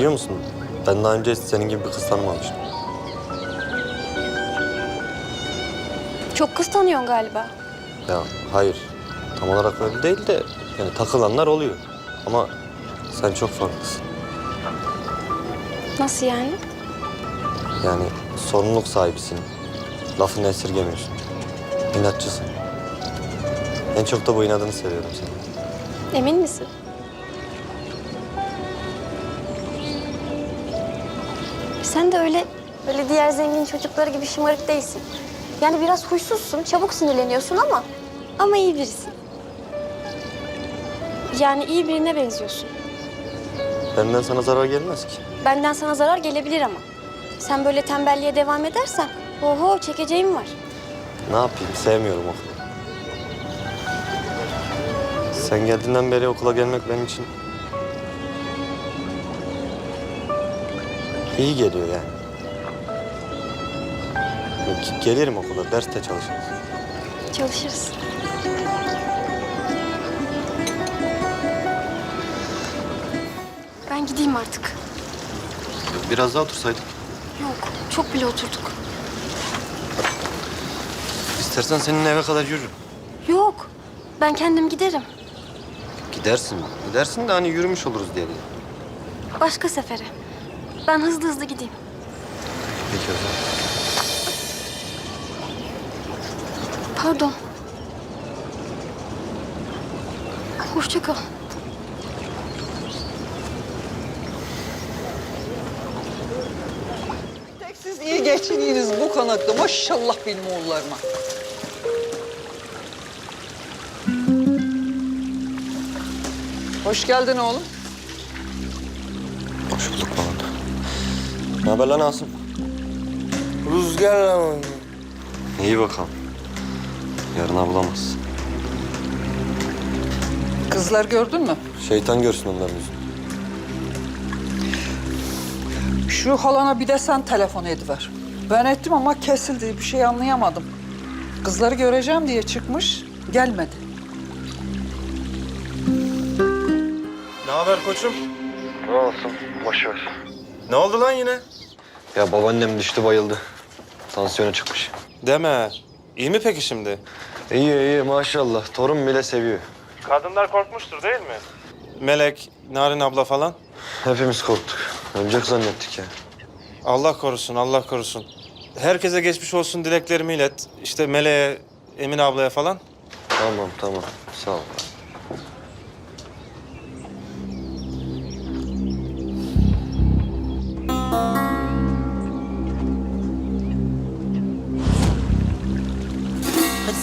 Biliyor musun? Ben daha önce senin gibi bir kız tanımamıştım. Çok kız tanıyorsun galiba. Ya hayır. Tam olarak öyle değil de yani takılanlar oluyor. Ama sen çok farklısın. Nasıl yani? Yani sorumluluk sahibisin. Lafını esirgemiyorsun. İnatçısın. En çok da bu inadını seviyorum seni. Emin misin? Sen de öyle öyle diğer zengin çocukları gibi şımarık değilsin. Yani biraz huysuzsun, çabuk sinirleniyorsun ama ama iyi birisin. Yani iyi birine benziyorsun. Benden sana zarar gelmez ki. Benden sana zarar gelebilir ama. Sen böyle tembelliğe devam edersen oho çekeceğim var. Ne yapayım? Sevmiyorum okulu. Sen geldiğinden beri okula gelmek benim için iyi geliyor yani. Yok, Gelirim okula, ders de çalışırız. Çalışırız. Ben gideyim artık. Biraz daha otursaydık. Yok, çok bile oturduk. İstersen senin eve kadar yürürüm. Yok, ben kendim giderim. Gidersin. Gidersin de hani yürümüş oluruz diye. dedim. Başka sefere. Ben hızlı hızlı gideyim. Peki o zaman. Pardon. Hoşça kal. Tek siz iyi geçiniyorsunuz bu konakta. Maşallah benim oğullarıma. Hoş geldin oğlum. Hoş bulduk baba. Ne haber lan Asım? Rüzgarla oynuyor. İyi bakalım. Yarına bulamaz. Kızlar gördün mü? Şeytan görsün onların yüzünü. Şu halana bir de sen telefon ediver. Ben ettim ama kesildi. Bir şey anlayamadım. Kızları göreceğim diye çıkmış, gelmedi. Ne haber koçum? Ne olsun? Boş ver. Ne oldu lan yine? Ya babaannem düştü bayıldı. Tansiyonu çıkmış. Deme. İyi mi peki şimdi? İyi iyi maşallah. Torun bile seviyor. Kadınlar korkmuştur değil mi? Melek, Narin abla falan. Hepimiz korktuk. Ölecek zannettik ya. Allah korusun, Allah korusun. Herkese geçmiş olsun dileklerimi ilet. İşte Meleğe, Emine ablaya falan. Tamam tamam. Sağ ol.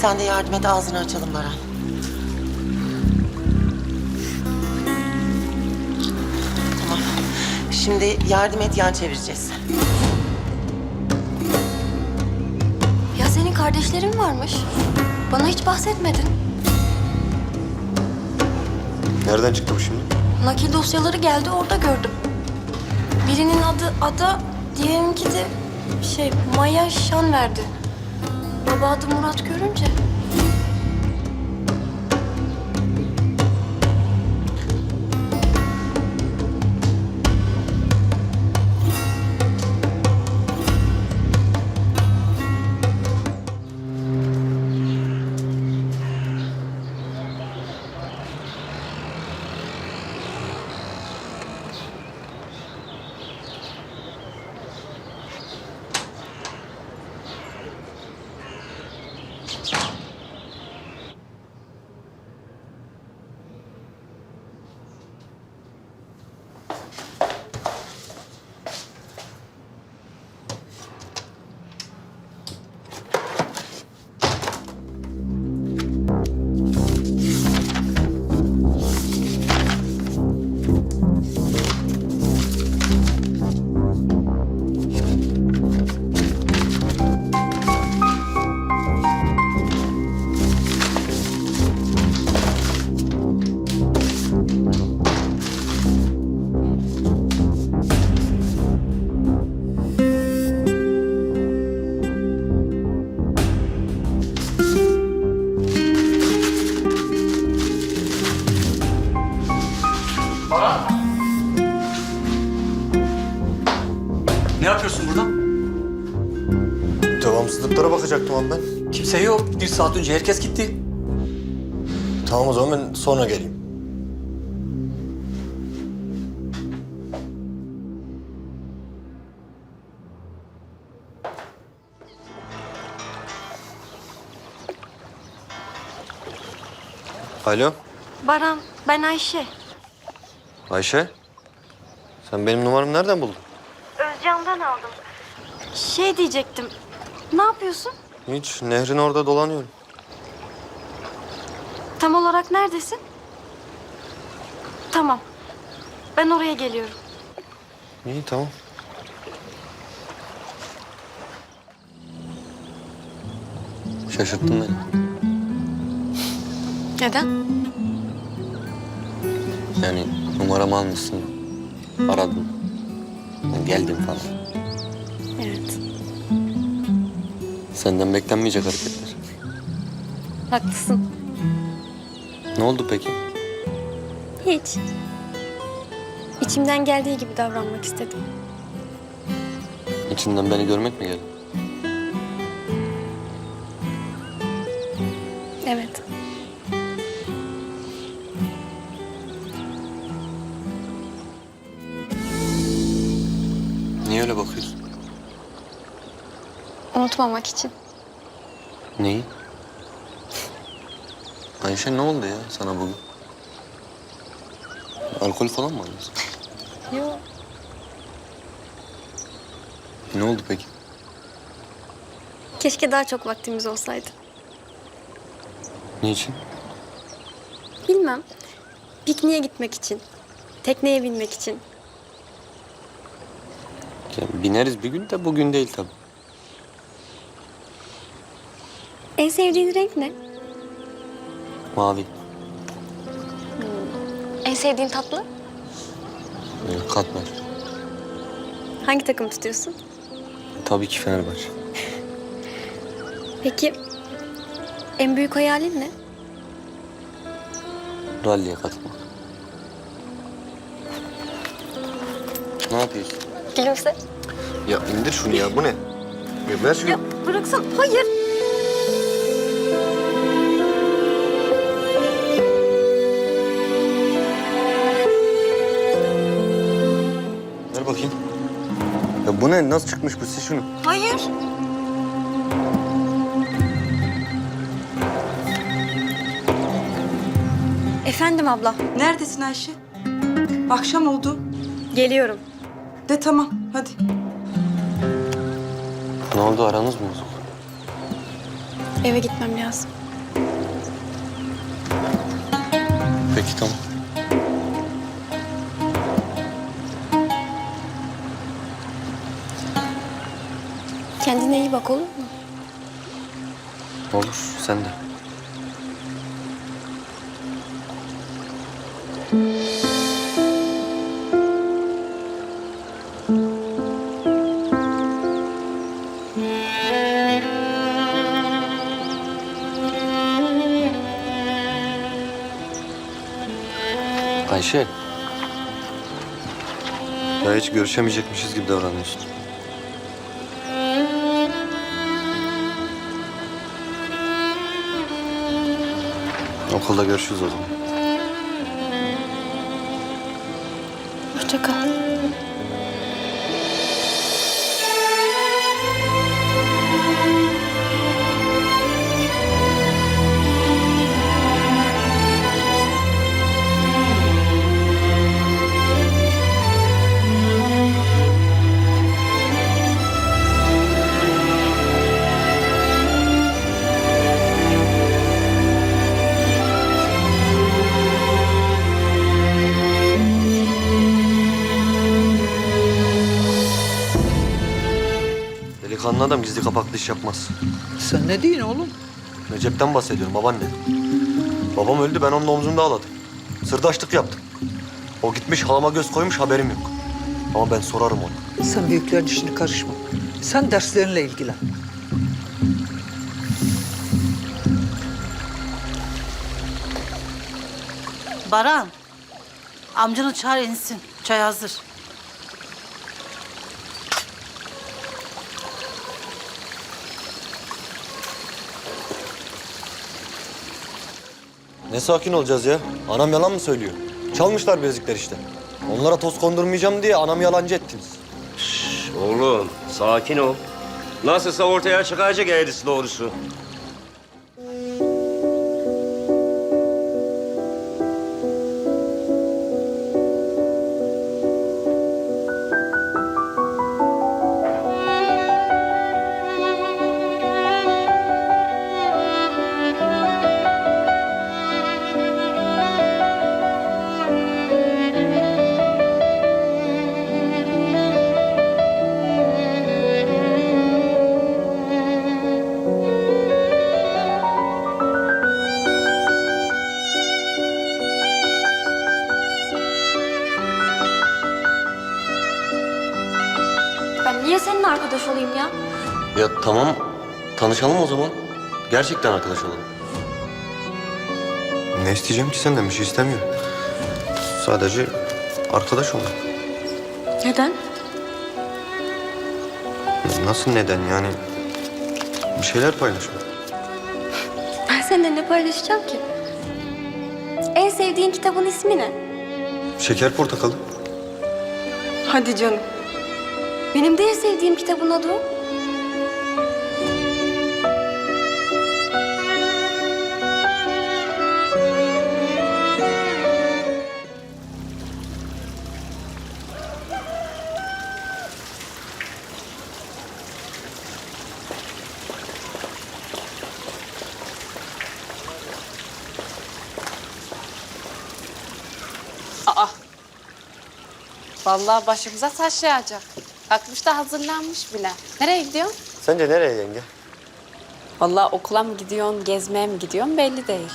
Sen de yardım et ağzını açalım Baran. Tamam. Şimdi yardım et yan çevireceğiz. Ya senin kardeşlerin varmış. Bana hiç bahsetmedin. Nereden çıktı bu şimdi? Nakil dosyaları geldi orada gördüm. Birinin adı Ada, diğerinki de şey Maya Şan verdi. Baba adı Murat görünce. Saat önce herkes gitti. Tamam o zaman ben sonra geleyim. Alo, Baran, ben Ayşe. Ayşe. Sen benim numaramı nereden buldun? Özcan'dan aldım. Şey diyecektim. Ne yapıyorsun? Hiç, nehrin orada dolanıyorum. Tam olarak neredesin? Tamam. Ben oraya geliyorum. İyi, tamam. Şaşırttın beni. Neden? Yani numaramı almışsın, aradın. Ben geldim falan. Senden beklenmeyecek hareketler. Haklısın. Ne oldu peki? Hiç. İçimden geldiği gibi davranmak istedim. İçinden beni görmek mi geldi? Unutmamak için. Neyi? Ayşe ne oldu ya sana bugün? Alkol falan mı aldın? Yok. Ne oldu peki? Keşke daha çok vaktimiz olsaydı. Niçin? Bilmem. Pikniğe gitmek için. Tekneye binmek için. Ya bineriz bir gün de bugün değil tabii. En sevdiğin renk ne? Mavi. En sevdiğin tatlı? Ee, katmer. Hangi takım tutuyorsun? Tabii ki Fenerbahçe. Peki en büyük hayalin ne? Rally'e katılmak. Ne yapıyorsun? Gülümse. Ya indir şunu ya bu ne? Ya ver şunu. Ya bıraksan. Hayır. Ver bakayım. Ya bu ne? Nasıl çıkmış bu? Sil şunu. Hayır. Efendim abla. Neredesin Ayşe? Akşam oldu. Geliyorum. De tamam hadi. Ne oldu? Aranız mı bozuldu? Eve gitmem lazım. Peki tamam. Kendine iyi bak olur mu? Olur. Sen de. Ayşe. Ya hiç görüşemeyecekmişiz gibi davranıyorsun. Okulda görüşürüz o zaman. Hoşça kal. Kapaklı iş yapmaz. Sen ne diyorsun oğlum? Recep'ten bahsediyorum babaanne. Babam öldü ben onun omzunda ağladım. Sırdaşlık yaptım. O gitmiş halama göz koymuş haberim yok. Ama ben sorarım ona. Sen büyüklerin işine karışma. Sen derslerinle ilgilen. Baran, amcanı çağır insin. Çay hazır. Ne sakin olacağız ya? Anam yalan mı söylüyor? Çalmışlar bilezikler işte. Onlara toz kondurmayacağım diye anam yalancı ettiniz. Oğlum sakin ol. Nasılsa ortaya çıkacak eğrisi doğrusu. Niye senin arkadaş olayım ya? Ya tamam, tanışalım o zaman. Gerçekten arkadaş olalım. Ne isteyeceğim ki senden? Bir şey istemiyorum. Sadece arkadaş olalım. Neden? Nasıl neden yani? Bir şeyler paylaşmak. Ben seninle ne paylaşacağım ki? En sevdiğin kitabın ismi ne? Şeker portakalı. Hadi canım. Benim de en sevdiğim kitabın adı o. Aa. Vallahi başımıza taş yağacak. Kalkmış da hazırlanmış bile. Nereye gidiyorsun? Sence nereye yenge? Vallahi okula mı gidiyorsun, gezmeye mi gidiyorsun belli değil.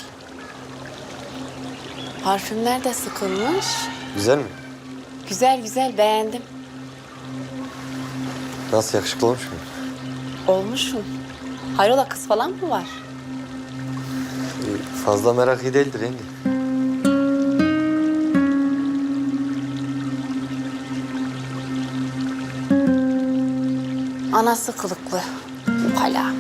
Parfümler de sıkılmış. Güzel mi? Güzel güzel beğendim. Nasıl yakışıklı olmuş mu? Olmuşsun. Hayrola kız falan mı var? Fazla merak iyi değildir yenge. Anası kılıklı. Ukala.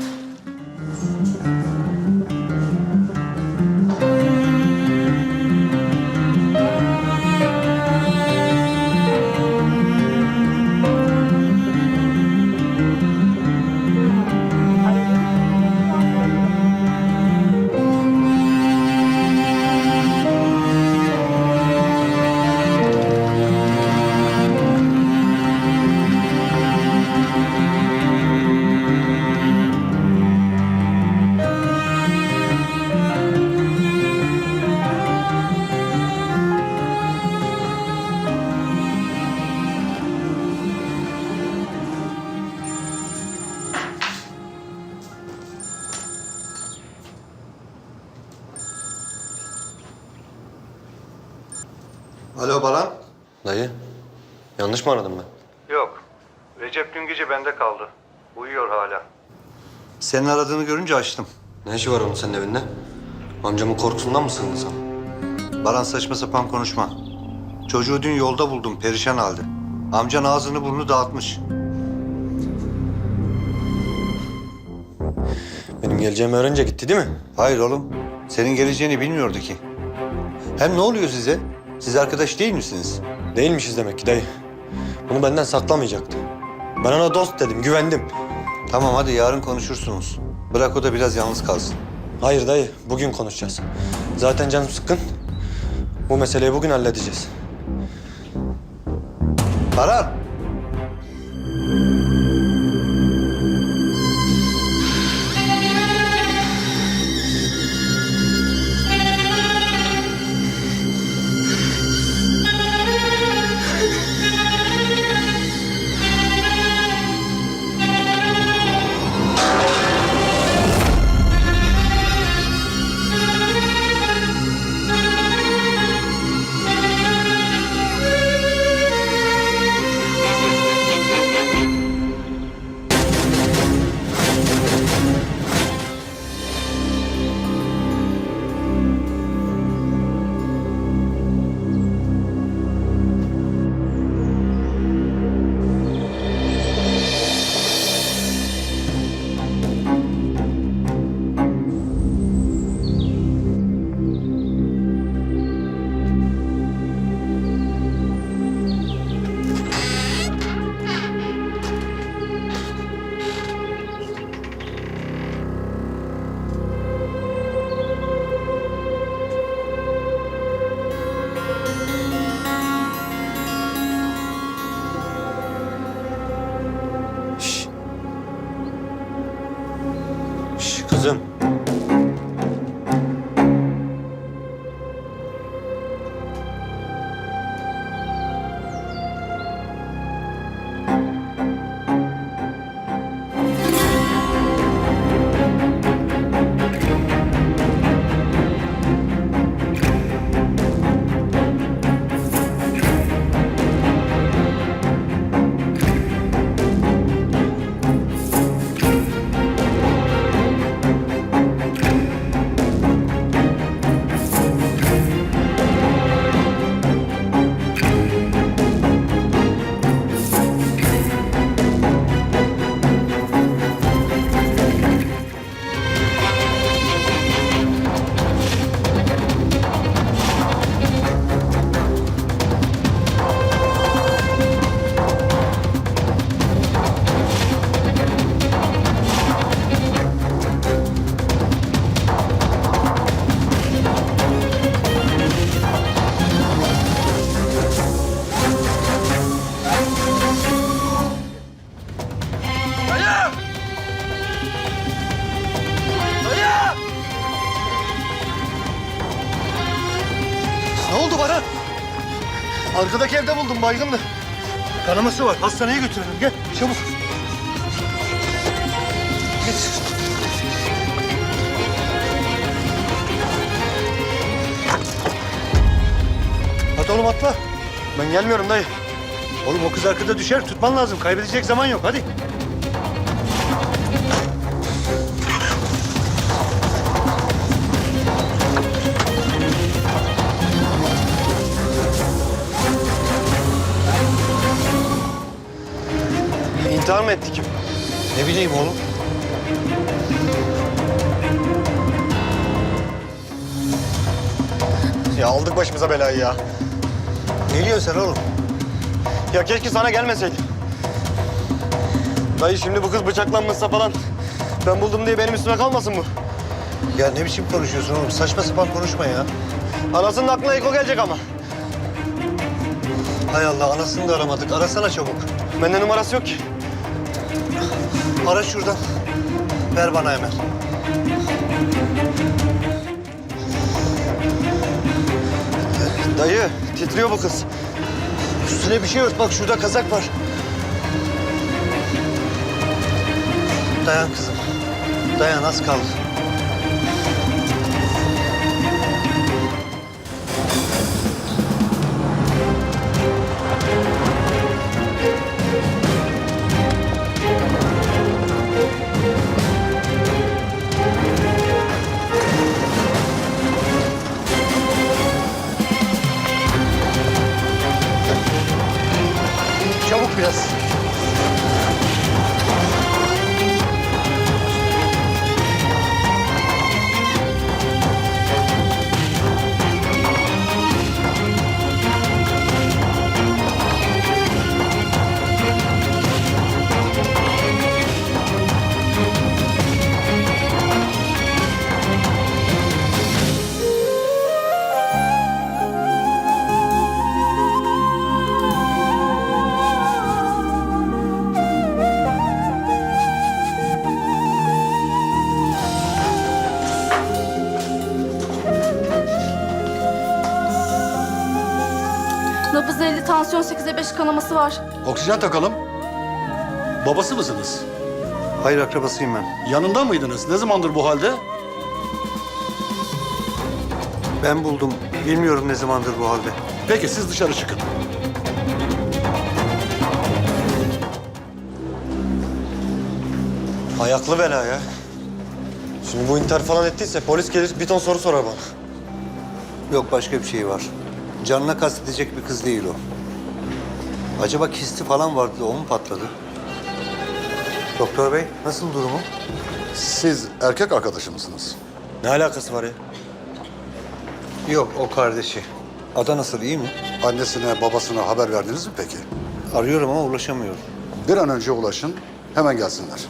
Yanlış mı aradım ben? Yok. Recep dün gece bende kaldı. Uyuyor hala. Senin aradığını görünce açtım. Ne işi var onun senin evinde? Amcamın korkusundan mı sığındın sen? Baran saçma sapan konuşma. Çocuğu dün yolda buldum perişan halde. Amcan ağzını burnunu dağıtmış. Benim geleceğimi öğrenince gitti değil mi? Hayır oğlum. Senin geleceğini bilmiyordu ki. Hem ne oluyor size? Siz arkadaş değil misiniz? Değilmişiz demek ki dayı. Bunu benden saklamayacaktı. Ben ona dost dedim, güvendim. Tamam hadi yarın konuşursunuz. Bırak o da biraz yalnız kalsın. Hayır dayı, bugün konuşacağız. Zaten canım sıkkın. Bu meseleyi bugün halledeceğiz. Baran! Arkadaki evde buldum baygındı. Kanaması var. Hastaneye götürelim. Gel çabuk. Geç. Hadi oğlum atla. Ben gelmiyorum dayı. Oğlum o kız arkada düşer. Tutman lazım. Kaybedecek zaman yok. Hadi. İntihar mı etti kim? Ne bileyim oğlum. Ya aldık başımıza belayı ya. Ne diyorsun sen oğlum? Ya keşke sana gelmeseydim. Dayı şimdi bu kız bıçaklanmışsa falan ben buldum diye benim üstüme kalmasın bu. Ya ne biçim konuşuyorsun oğlum? Saçma sapan konuşma ya. Anasının aklına Eko gelecek ama. Hay Allah anasını da aramadık. Arasana çabuk. Bende numarası yok ki. Ara şuradan. Ver bana hemen. Dayı titriyor bu kız. Üstüne bir şey ört. Bak şurada kazak var. Dayan kızım. Dayan az kaldı. Tansiyon 8'e 5 kanaması var. Oksijen takalım. Babası mısınız? Hayır akrabasıyım ben. Yanında mıydınız? Ne zamandır bu halde? Ben buldum. Bilmiyorum ne zamandır bu halde. Peki siz dışarı çıkın. Ayaklı bela ya. Şimdi bu intihar falan ettiyse polis gelir bir ton soru sorar bana. Yok başka bir şey var. Canına kastedecek bir kız değil o. Acaba kisti falan vardı da o mu patladı? Doktor bey nasıl durumu? Siz erkek arkadaşı mısınız? Ne alakası var ya? Yok o kardeşi. Ada nasıl iyi mi? Annesine, babasına haber verdiniz mi peki? Arıyorum ama ulaşamıyorum. Bir an önce ulaşın, hemen gelsinler.